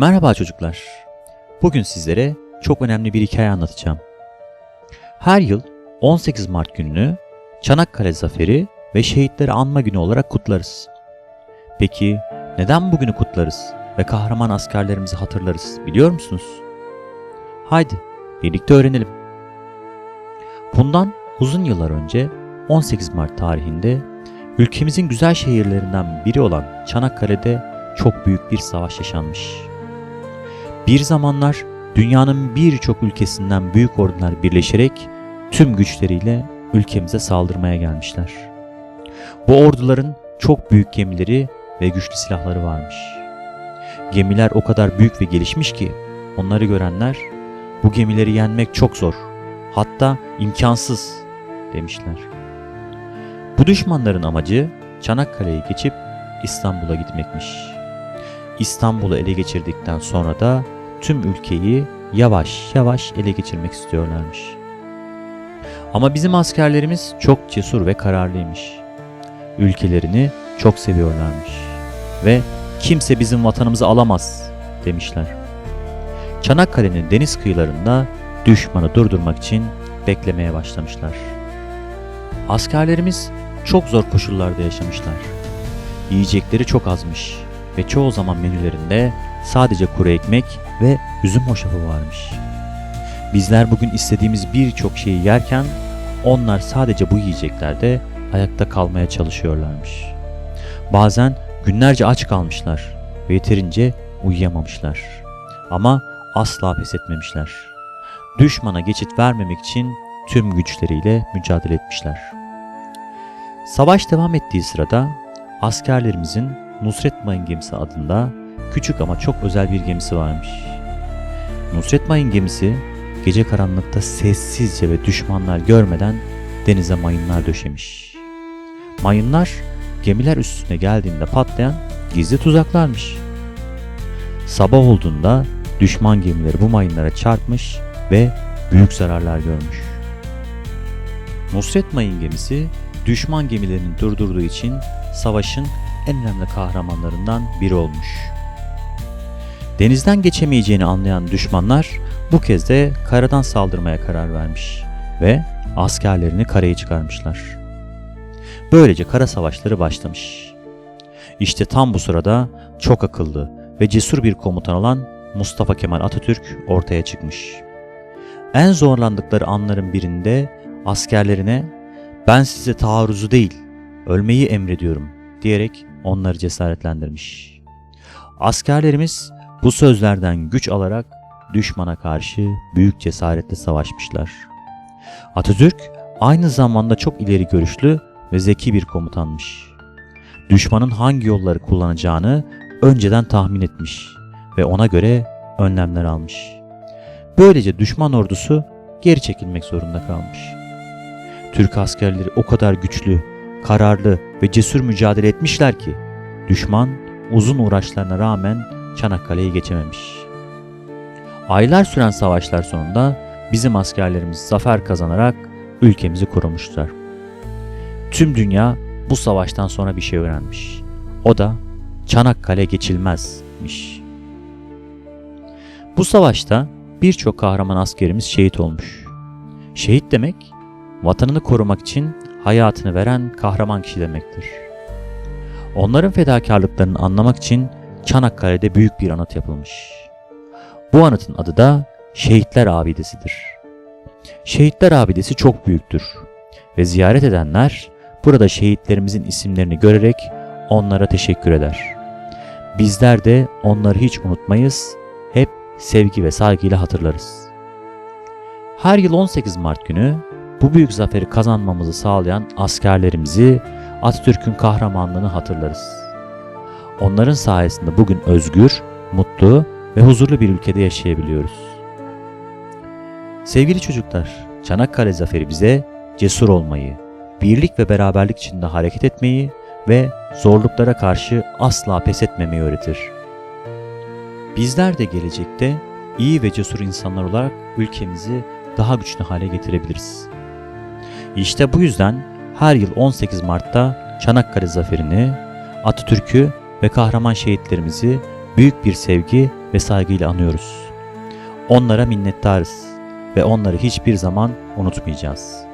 Merhaba çocuklar. Bugün sizlere çok önemli bir hikaye anlatacağım. Her yıl 18 Mart gününü Çanakkale Zaferi ve Şehitleri Anma Günü olarak kutlarız. Peki neden bugünü kutlarız ve kahraman askerlerimizi hatırlarız biliyor musunuz? Haydi birlikte öğrenelim. Bundan uzun yıllar önce 18 Mart tarihinde ülkemizin güzel şehirlerinden biri olan Çanakkale'de çok büyük bir savaş yaşanmış. Bir zamanlar dünyanın birçok ülkesinden büyük ordular birleşerek tüm güçleriyle ülkemize saldırmaya gelmişler. Bu orduların çok büyük gemileri ve güçlü silahları varmış. Gemiler o kadar büyük ve gelişmiş ki onları görenler bu gemileri yenmek çok zor, hatta imkansız demişler. Bu düşmanların amacı Çanakkale'yi geçip İstanbul'a gitmekmiş. İstanbul'u ele geçirdikten sonra da tüm ülkeyi yavaş yavaş ele geçirmek istiyorlarmış. Ama bizim askerlerimiz çok cesur ve kararlıymış. Ülkelerini çok seviyorlarmış ve kimse bizim vatanımızı alamaz demişler. Çanakkale'nin deniz kıyılarında düşmanı durdurmak için beklemeye başlamışlar. Askerlerimiz çok zor koşullarda yaşamışlar. Yiyecekleri çok azmış ve çoğu zaman menülerinde sadece kuru ekmek ve üzüm hoşafı varmış. Bizler bugün istediğimiz birçok şeyi yerken onlar sadece bu yiyeceklerde ayakta kalmaya çalışıyorlarmış. Bazen günlerce aç kalmışlar ve yeterince uyuyamamışlar. Ama asla pes etmemişler. Düşmana geçit vermemek için tüm güçleriyle mücadele etmişler. Savaş devam ettiği sırada askerlerimizin Nusret Mayın gemisi adında küçük ama çok özel bir gemisi varmış. Nusret Mayın gemisi gece karanlıkta sessizce ve düşmanlar görmeden denize mayınlar döşemiş. Mayınlar gemiler üstüne geldiğinde patlayan gizli tuzaklarmış. Sabah olduğunda düşman gemileri bu mayınlara çarpmış ve büyük zararlar görmüş. Nusret Mayın gemisi düşman gemilerini durdurduğu için savaşın en önemli kahramanlarından biri olmuş. Denizden geçemeyeceğini anlayan düşmanlar bu kez de karadan saldırmaya karar vermiş ve askerlerini karaya çıkarmışlar. Böylece kara savaşları başlamış. İşte tam bu sırada çok akıllı ve cesur bir komutan olan Mustafa Kemal Atatürk ortaya çıkmış. En zorlandıkları anların birinde askerlerine ben size taarruzu değil ölmeyi emrediyorum diyerek onları cesaretlendirmiş. Askerlerimiz bu sözlerden güç alarak düşmana karşı büyük cesaretle savaşmışlar. Atatürk aynı zamanda çok ileri görüşlü ve zeki bir komutanmış. Düşmanın hangi yolları kullanacağını önceden tahmin etmiş ve ona göre önlemler almış. Böylece düşman ordusu geri çekilmek zorunda kalmış. Türk askerleri o kadar güçlü, kararlı ve cesur mücadele etmişler ki düşman uzun uğraşlarına rağmen Çanakkale'yi geçememiş. Aylar süren savaşlar sonunda bizim askerlerimiz zafer kazanarak ülkemizi korumuşlar. Tüm dünya bu savaştan sonra bir şey öğrenmiş. O da Çanakkale geçilmezmiş. Bu savaşta birçok kahraman askerimiz şehit olmuş. Şehit demek vatanını korumak için hayatını veren kahraman kişi demektir. Onların fedakarlıklarını anlamak için Çanakkale'de büyük bir anıt yapılmış. Bu anıtın adı da Şehitler Abidesi'dir. Şehitler Abidesi çok büyüktür ve ziyaret edenler burada şehitlerimizin isimlerini görerek onlara teşekkür eder. Bizler de onları hiç unutmayız, hep sevgi ve saygıyla hatırlarız. Her yıl 18 Mart günü bu büyük zaferi kazanmamızı sağlayan askerlerimizi Atatürk'ün kahramanlığını hatırlarız. Onların sayesinde bugün özgür, mutlu ve huzurlu bir ülkede yaşayabiliyoruz. Sevgili çocuklar, Çanakkale Zaferi bize cesur olmayı, birlik ve beraberlik içinde hareket etmeyi ve zorluklara karşı asla pes etmemeyi öğretir. Bizler de gelecekte iyi ve cesur insanlar olarak ülkemizi daha güçlü hale getirebiliriz. İşte bu yüzden her yıl 18 Mart'ta Çanakkale Zaferi'ni, Atatürk'ü ve kahraman şehitlerimizi büyük bir sevgi ve saygıyla anıyoruz. Onlara minnettarız ve onları hiçbir zaman unutmayacağız.